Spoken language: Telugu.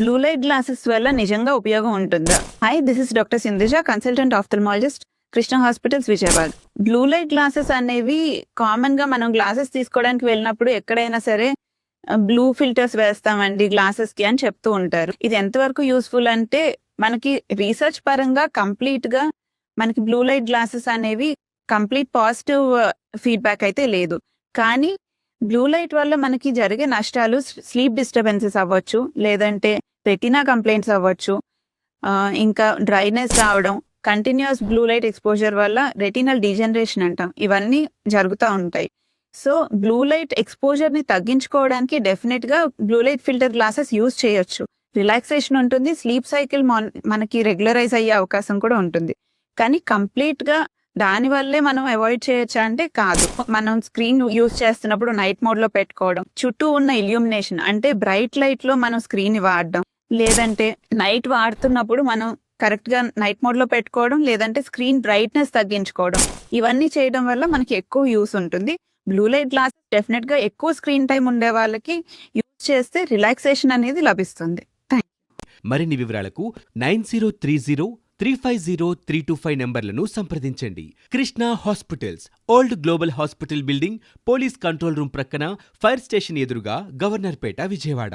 బ్లూ లైట్ గ్లాసెస్ వల్ల నిజంగా ఉపయోగం ఉంటుందా? Hi this is doctor Sindhuja consultant ophthalmologist Krishna hospitals Vijayawada blue light glasses అనేవి కామన్గా మనం గ్లాసెస్ తీసుకోవడానికి వెళ్ళినప్పుడు ఎక్కడైనా సరే బ్లూ ఫిల్టర్స్ వేస్తామండి గ్లాసెస్కి అని చెప్తూ ఉంటారు. ఇది ఎంతవరకు యూస్ఫుల్ అంటే మనకి రీసెర్చ్ పరంగా కంప్లీట్గా మనకి బ్లూ లైట్ గ్లాసెస్ అనేవి కంప్లీట్ పాజిటివ్ ఫీడ్బ్యాక్ అయితే లేదు. కానీ బ్లూ లైట్ వల్ల మనకి జరిగే నష్టాలు స్లీప్ డిస్టర్బెన్సెస్ అవ్వచ్చు లేదంటే రెటినా కంప్లైంట్స్ అవ్వచ్చు ఇంకా డ్రైనెస్ రావడం కంటిన్యూస్ బ్లూ లైట్ ఎక్స్పోజర్ వల్ల రెటినల్ డీజనరేషన్ అంటాం. ఇవన్నీ జరుగుతూ ఉంటాయి. సో బ్లూ లైట్ ఎక్స్పోజర్ని తగ్గించుకోవడానికి డెఫినెట్గా blue light filter glasses use చేయొచ్చు. రిలాక్సేషన్ ఉంటుంది స్లీప్ సైకిల్ మనకి రెగ్యులరైజ్ అయ్యే అవకాశం కూడా ఉంటుంది. కానీ కంప్లీట్గా దాని వల్లే మనం అవాయిడ్ చేయొచ్చా అంటే కాదు. మనం స్క్రీన్ యూజ్ చేస్తున్నప్పుడు నైట్ మోడ్లో పెట్టుకోవడం. చుట్టూ ఉన్న ఇల్యూమినేషన్ అంటే బ్రైట్ లైట్లో మనం స్క్రీన్ వాడడం. లేదంటే నైట్ వాడుతున్నప్పుడు మనం కరెక్ట్గా నైట్ మోడ్లో పెట్టుకోవడం. లేదంటే స్క్రీన్ బ్రైట్నెస్ తగ్గించుకోవడం. ఇవన్నీ చేయడం వల్ల మనకి ఎక్కువ యూస్ ఉంటుంది. బ్లూ లైట్ గ్లాసెస్ డెఫినెట్గా ఎక్కువ స్క్రీన్ టైం ఉండే వాళ్ళకి యూజ్ చేస్తే రిలాక్సేషన్ అనేది లభిస్తుంది. మరిన్ని వివరాలకు nine zero three zero three five zero three two five నెంబర్లను సంప్రదించండి. Krishna hospitals old global hospital building police control room ప్రక్కన ఫైర్ స్టేషన్ ఎదురుగా గవర్నర్పేట విజయవాడ.